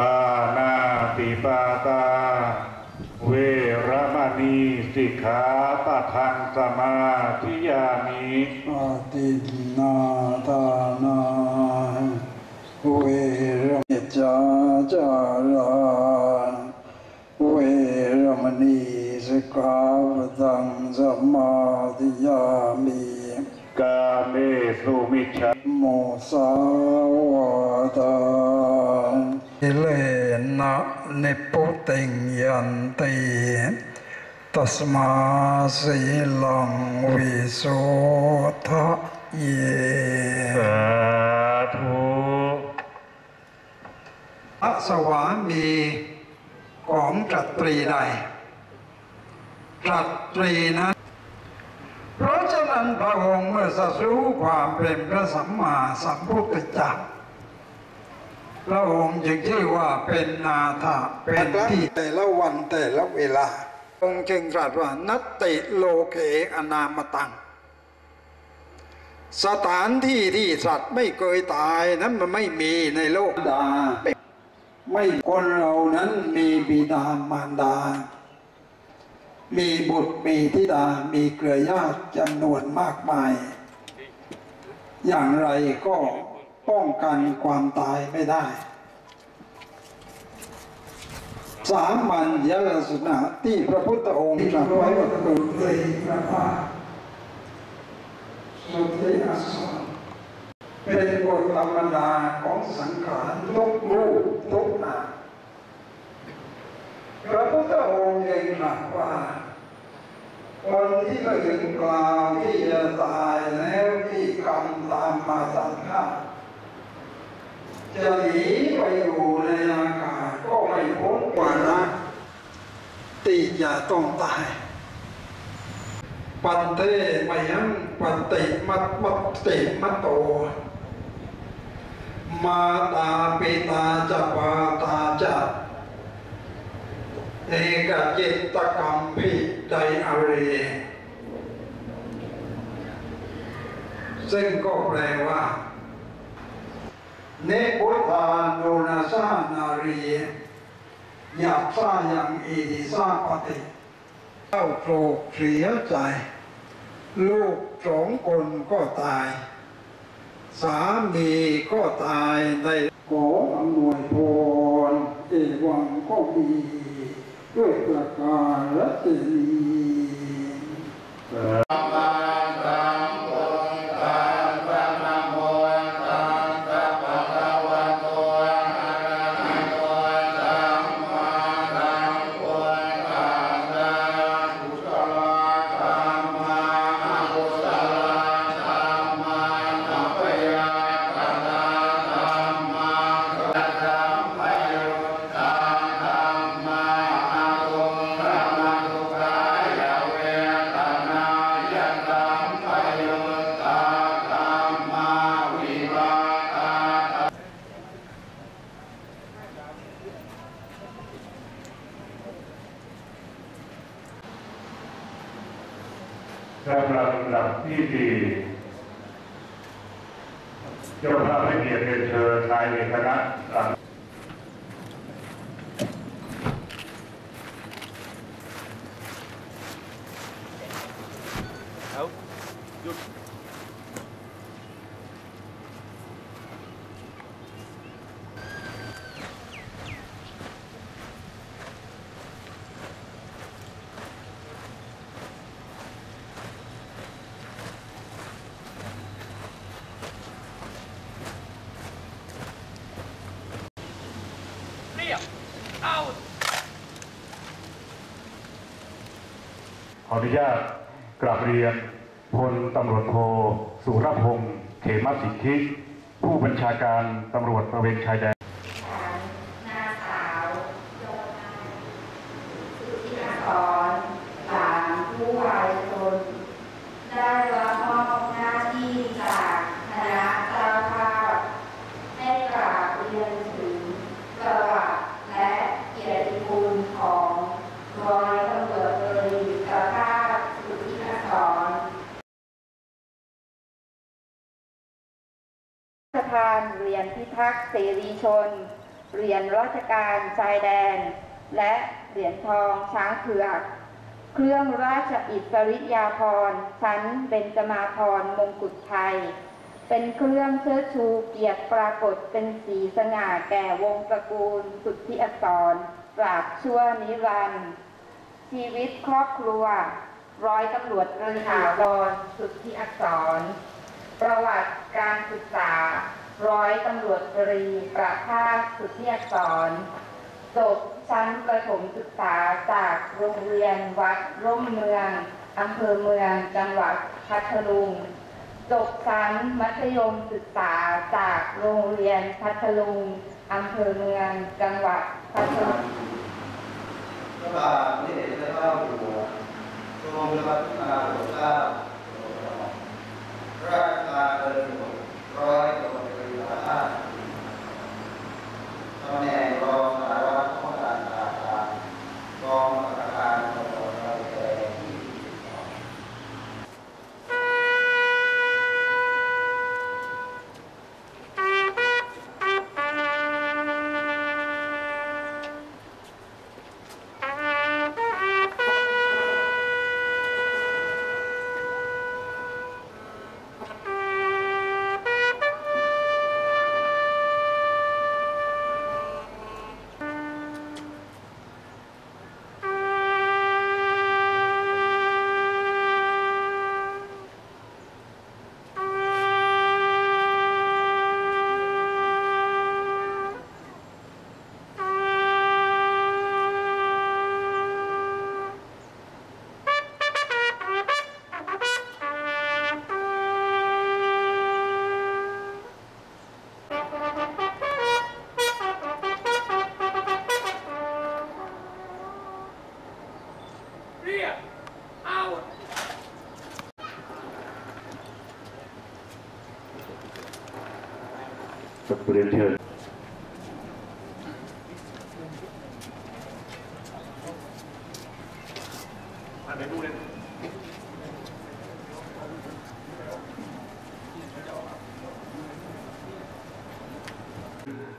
ปานาติปาตา เวระมณีสิกขาปะทังสมาธิยามิอาตินนาทานาเวรมจาจาราเวรมณีสิกขาปะทังสมาธิยามิกาเมสุมิชฌาโมสาวาตา อิเลนะนิพุติงยันติตัสมาสีลังวิโสทะเยสาธุพระสวามีของตรัตตรีใดตรัตตรีนั้นเพราะฉะนั้นพระองค์เมื่อสัสรู้ความเป็นพระสัมมาสัมพุทธเจ้า พระองค์จึงชื่อว่าเป็นนาถะเป็นที่แต่ละวันแต่ละเวลา องค์จึงตรัสว่านัตติโลเกอนามตัง สถานที่ที่สัตว์ไม่เคยตายนั้นมันไม่มีในโลกดาไม่คนเรานั้นมีบิดามารดา มีบุตรมีธิดา มีเครือญาติจำนวนมากมาย อย่างไรก็ ป้องกันความตายไม่ได้ สามัญยลักษณะที่พระพุทธองค์ตรัสไว้ว่าเกิดเลยพระภาคสุติอาสรเป็นกฎธรรมดาของสังขารทุกรูปทุกนามพระพุทธองค์ยังตรัสว่าคนที่มาถึงกล่าวที่จะตายแล้วที่กรรมตามมาตัดข้า จะหนีไปอยู่ในอากาศก็ไม่พ้นกว่านะที่จะต้องตาย ปันเทมยังปันติมัตมัตติมัตโต มาตาปิตาจะปาตาจะเอกจิตตกรรมพิไดอารีซึ่งก็แปลว่า เนพุทานุนาสานารีอยากสร้างอย่างอีดิสร้างปฏิเจ้าโศกเสียใจ ลูกสองคนก็ตาย สามีก็ตายในขออำนวยพรเอวังก็มีด้วยประการศนี กำลังหลำดับที่สี่เจ้าภาพให้เกียรติเรียนเชิญนายเอกนัทสัง ข ออนุญาตกราบเรียนพลตำรวจโทสุรพงศ์เขมสิทธิ ผู้บัญชาการตำรวจตระเวนชายแดนางสาวสุธิอาสรหลานผู้วายชน ได้รับมอบหน้าที่จากคณะเจ้าภาพให้กราบเรียนถึงประวัติและเกียรติคุณของร้อยตำรวจเอกกระภาพสุธิอาสร ป ระธานเรียนพิทักษ์เสรีชน เหรียญราชการชายแดน และเหรียญทองช้างเผือก เครื่องราชอิสริยาภรณ์ชั้นเบญจมาภรณ์มงกุฎไทย เป็นเครื่องเชิดชูเกียรติปรากฏเป็นสีสง่าแก่วงตระกูล สุทธิอักษรตราบชั่วนิรันดร์ชีวิตครอบครัว ร้อยตำรวจตรีถาวรสุทธิอักษร ประวัติการศึกษา ร้อยตำรวจตรีประภาสสุทธิอักษรจบชั้นประถมศึกษาจากโรงเรียนวัดร่มเมืองอำเภอเมืองจังหวัดพัทลุงจบชั้นมัธยมศึกษาจากโรงเรียนพัทลุงอำเภอเมืองจังหวัดพัทลุงพระบาทสมเด็จพระเจ้าอยู่หัวทรงรับนาโปรดเกล้าราชการเดินร้อยตำรว จต กับเรียนเชิญ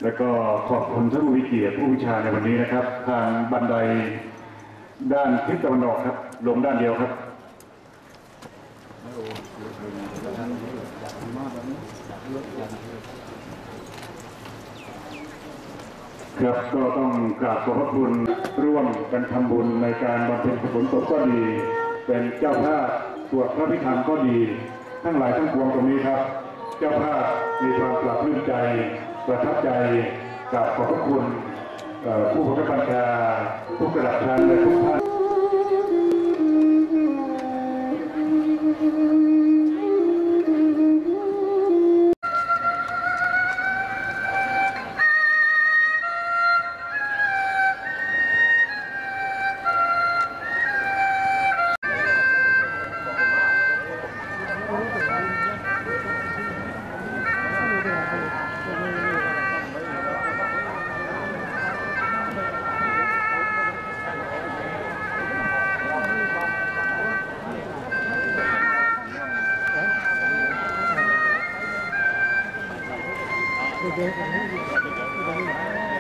แล้วก็ขอบคุณท่านวิเกียรติผู้วิชาในวันนี้นะครับ ทางบันไดด้านทิศตะวันออกครับ ลงด้านเดียวครับ ครับก็ต้องกราบขอบพระคุณร่วมกันทำบุญในการบำเพ็ญกุศลศพก็ดี เป็นเจ้าภาพสวดพระพิธรรมก็ดี ทั้งหลายทั้งปวงตรงนี้ครับ เจ้าภาพมีความปรับปลื้มใจ ประทับใจกราบขอบพระคุณผู้บังคับบัญชาทุกระดับชั้นและทุกท่าน よろしくお願いします。